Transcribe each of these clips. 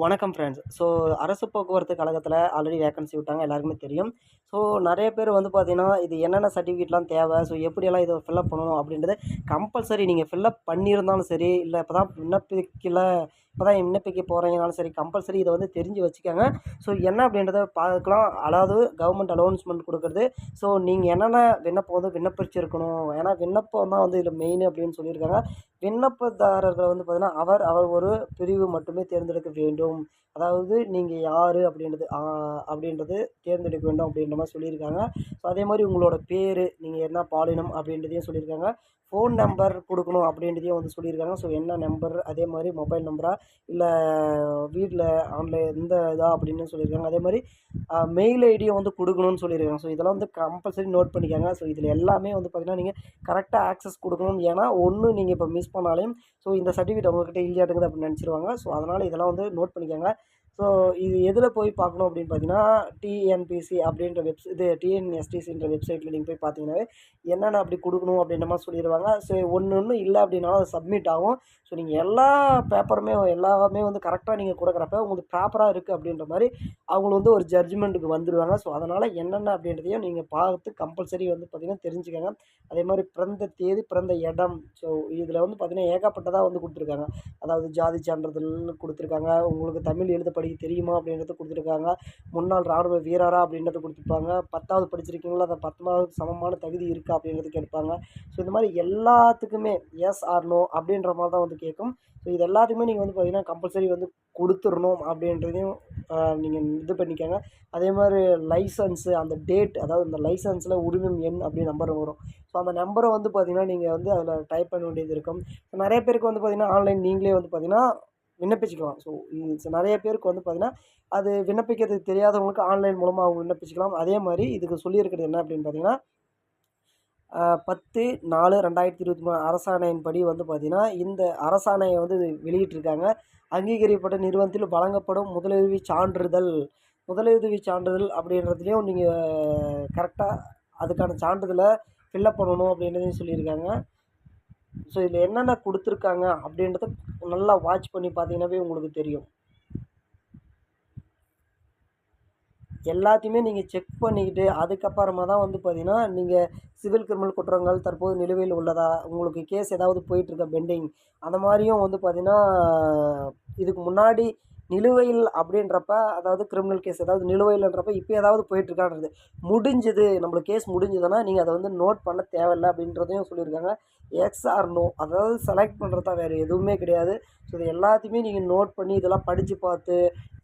வணக்கம் friends so அரசு போக்குவரத்து கழகத்தில் ஆல்ரெடி வேக்கன்சி விட்டாங்க எல்லாருக்குமே தெரியும். ஸோ நிறைய பேர் வந்து பார்த்தீங்கன்னா இது என்னென்ன சர்டிஃபிகேட்லாம் தேவை? ஸோ எப்படியெல்லாம் இதை ஃபில்அப் பண்ணணும் அப்படின்றது கம்பல்சரி நீங்கள் ஃபில்அப் பண்ணியிருந்தாலும் சரி இல்லை இப்போ தான் விண்ணப்பிக்கல இப்போ தான் விண்ணப்பிக்க போகிறீங்கனாலும் சரி கம்பல்சரி இதை வந்து தெரிஞ்சு வச்சுக்கோங்க. ஸோ என்ன அப்படின்றத பார்க்கலாம். அதாவது கவர்மெண்ட் அலௌன்ஸ்மெண்ட் கொடுக்குறது. ஸோ நீங்கள் என்னென்ன விண்ணப்பம் வந்து விண்ணப்பிச்சிருக்கணும்? ஏன்னா விண்ணப்பம் தான் வந்து இதில் மெயின் அப்படின்னு சொல்லியிருக்காங்க. விண்ணப்பதாரர்கள் வந்து பார்த்தீங்கன்னா அவர் அவர் ஒரு பிரிவு மட்டுமே தேர்ந்தெடுக்க வேண்டும். அதாவது நீங்கள் யார் அப்படின்றது அப்படின்றது தேர்ந்தெடுக்க வேண்டும் அப்படின்ற மாதிரி சொல்லியிருக்காங்க. ஸோ அதே மாதிரி உங்களோட பேர் நீங்கள் என்ன பாலினம் அப்படின்றதையும் சொல்லியிருக்காங்க. ஃபோன் நம்பர் கொடுக்கணும் அப்படின்றதையும் வந்து சொல்லியிருக்காங்க. ஸோ என்ன நம்பர் அதே மாதிரி மொபைல் நம்பரா இல்லை வீட்டில் ஆன்லைன் இந்த இதாக அப்படின்னு சொல்லியிருக்காங்க. அதே மாதிரி மெயில் ஐடியை வந்து கொடுக்கணும்னு சொல்லியிருக்காங்க. ஸோ இதெல்லாம் வந்து கம்பல்சரி நோட் பண்ணிக்காங்க. ஸோ இதில் எல்லாமே வந்து பார்த்திங்கன்னா நீங்கள் கரெக்டாக ஆக்சஸ் கொடுக்கணும். ஏன்னா ஒன்று நீங்கள் இப்போ மிஸ் பண்ணாலையும் ஸோ இந்த சர்டிஃபிகேட் உங்கள்கிட்ட இல்லையாட்டுங்குது அப்படின்னு நினச்சிருவாங்க. ஸோ அதனால் இதெல்லாம் வந்து நோட் பண்ணிக்கோங்க. ஸோ இது எதில் போய் பார்க்கணும் அப்படின்னு பார்த்தீங்கன்னா டிஎன்பிசி அப்படின்ற வெப்ஸ் இது டிஎன்எஸ்டிசின்ற வெப்சைட்டில் நீங்கள் போய் பார்த்தீங்கன்னாவே என்னென்ன அப்படி கொடுக்கணும் அப்படின்ற மாதிரி சொல்லிடுவாங்க ஸோ ஒன்று ஒன்று இல்லை அப்படின்னாலும் அது சப்மிட் ஆகும். ஸோ நீங்கள் எல்லா பேப்பருமே எல்லாமே வந்து கரெக்டாக நீங்கள் கொடுக்குறப்ப உங்களுக்கு ப்ராப்பராக இருக்குது அப்படின்ற மாதிரி அவங்க வந்து ஒரு ஜட்ஜ்மெண்ட்டுக்கு வந்துடுவாங்க ஸோ அதனால் என்னென்ன அப்படின்றதையும் நீங்கள் பார்த்து கம்பல்சரி வந்து பார்த்திங்கன்னா தெரிஞ்சுக்கோங்க. அதே மாதிரி பிறந்த தேதி பிறந்த இடம். ஸோ இதில் வந்து பார்த்திங்கன்னா ஏகப்பட்டதாக வந்து கொடுத்துருக்காங்க. அதாவது ஜாதி சான்றிதழ்னு கொடுத்துருக்காங்க. உங்களுக்கு தமிழ் எழுத படிக்க தெரியுமா அப்படின்றத கொடுத்துருக்காங்க. முன்னாள் ராணுவ வீரரா அப்படின்றத கொடுத்துருப்பாங்க. பத்தாவது படிச்சிருக்கீங்களா? அந்த பத்தாவது சமமான தகுதி இருக்கா அப்படின்றது கேட்பாங்க. ஸோ இந்த மாதிரி எல்லாத்துக்குமே எஸ் ஆர் நோ அப்படின்ற மாதிரி தான் வந்து கேட்கும். ஸோ இது எல்லாத்துக்குமே நீங்கள் வந்து பார்த்தீங்கன்னா கம்பல்சரி வந்து கொடுத்துடணும் அப்படின்றதையும் நீங்கள் இது பண்ணிக்கோங்க. அதே மாதிரி லைசன்ஸு அந்த டேட் அதாவது இந்த லைசன்ஸில் உரிமம் எண் அப்படி நம்பர் வரும். ஸோ அந்த நம்பரை வந்து பார்த்திங்கன்னா நீங்கள் வந்து அதில் டைப் பண்ண வேண்டியது இருக்கும். நிறைய பேருக்கு வந்து பார்த்திங்கன்னா ஆன்லைன் நீங்களே வந்து பார்த்திங்கன்னா விண்ணப்பிச்சுக்கலாம். ஸோ நிறைய பேருக்கு வந்து பார்த்திங்கன்னா அது விண்ணப்பிக்கிறது தெரியாதவங்களுக்கு ஆன்லைன் மூலமாக அவங்க விண்ணப்பிச்சுக்கலாம். அதே மாதிரி இதுக்கு சொல்லியிருக்கிறது என்ன அப்படின்னு பார்த்தீங்கன்னா பத்து நாலு ரெண்டாயிரத்தி இருபத்தி மூணு அரசாணையின்படி வந்து பார்த்திங்கன்னா இந்த அரசாணையை வந்து வெளியிட்டிருக்காங்க. அங்கீகரிக்கப்பட்ட நிறுவனத்தில் வழங்கப்படும் முதலுதவி சான்றிதழ் முதலுதவி சான்றிதழ் அப்படின்றதுலேயும் நீங்கள் கரெக்டாக அதுக்கான சான்றிதழை ஃபில்லப் பண்ணணும் அப்படின்றதையும் சொல்லியிருக்காங்க. ஸோ இதில் என்னென்ன கொடுத்துருக்காங்க அப்படின்றத நல்லா வாட்ச் பண்ணி பார்த்தீங்கன்னாவே உங்களுக்கு தெரியும். எல்லாத்தையுமே நீங்கள் செக் பண்ணிக்கிட்டு அதுக்கப்புறமா தான் வந்து பார்த்தீங்கன்னா நீங்கள் சிவில் கிரிமினல் குற்றங்கள் தற்போது நிலுவையில் உள்ளதா உங்களுக்கு கேஸ் ஏதாவது போயிட்டுருக்க பெண்டிங் அந்த மாதிரியும் வந்து பார்த்திங்கன்னா இதுக்கு முன்னாடி நிலுவையில் அப்படின்றப்ப அதாவது கிரிமினல் கேஸ் ஏதாவது நிலுவையில்ன்றப்ப இப்போ ஏதாவது போயிட்டுருக்கான்றது. முடிஞ்சது நம்மளுக்கு கேஸ் முடிஞ்சதுன்னா நீங்கள் அதை வந்து நோட் பண்ண தேவையில்லை அப்படின்றதையும் சொல்லியிருக்காங்க. எக்ஸ் ஆர் நோ அதாவது செலக்ட் பண்ணுறது தான் வேறு எதுவுமே கிடையாது. ஸோ இது எல்லாத்தையுமே நீங்கள் நோட் பண்ணி இதெல்லாம் படித்து பார்த்து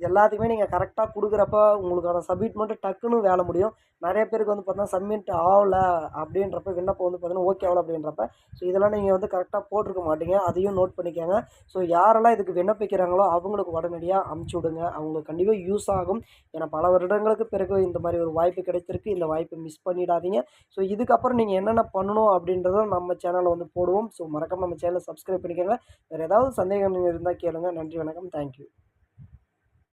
எல்லாத்தையுமே நீங்கள் கரெக்டாக கொடுக்குறப்ப உங்களுக்கான சப்மிட் மட்டும் டக்குன்னு வேலை முடியும். நிறைய பேருக்கு வந்து பார்த்தீங்கன்னா சப்மிட் ஆகலை அப்படின்றப்ப விண்ணப்பம் வந்து பார்த்தீங்கன்னா ஓகே ஆகலை அப்படின்றப்ப ஸோ இதெல்லாம் நீங்கள் வந்து கரெக்டாக போட்டிருக்க மாட்டீங்க. அதையும் நோட் பண்ணிக்கோங்க. ஸோ யாரெல்லாம் இதுக்கு விண்ணப்பிக்கிறாங்களோ அவங்களுக்கு உடனடியாக அமுச்சு விடுங்க. அவங்களுக்கு கண்டிப்பாக யூஸ் ஆகும். ஏன்னா பல வருடங்களுக்கு பிறகு இந்த மாதிரி ஒரு வாய்ப்பு கிடைத்திருக்கு இந்த வாய்ப்பை மிஸ் பண்ணிடாதீங்க. ஸோ இதுக்கப்புறம் நீங்கள் என்னென்ன பண்ணணும் அப்படின்றத நம்ம சேனலில் வந்து போடுவோம். ஸோ மறக்காமல் நம்ம சேனலை சப்ஸ்கிரைப் பண்ணிக்கோங்க. வேறு ஏதாவது சந்தேகம் இருந்தால் கேளுங்கள் நன்றி வணக்கம். தேங்க்யூ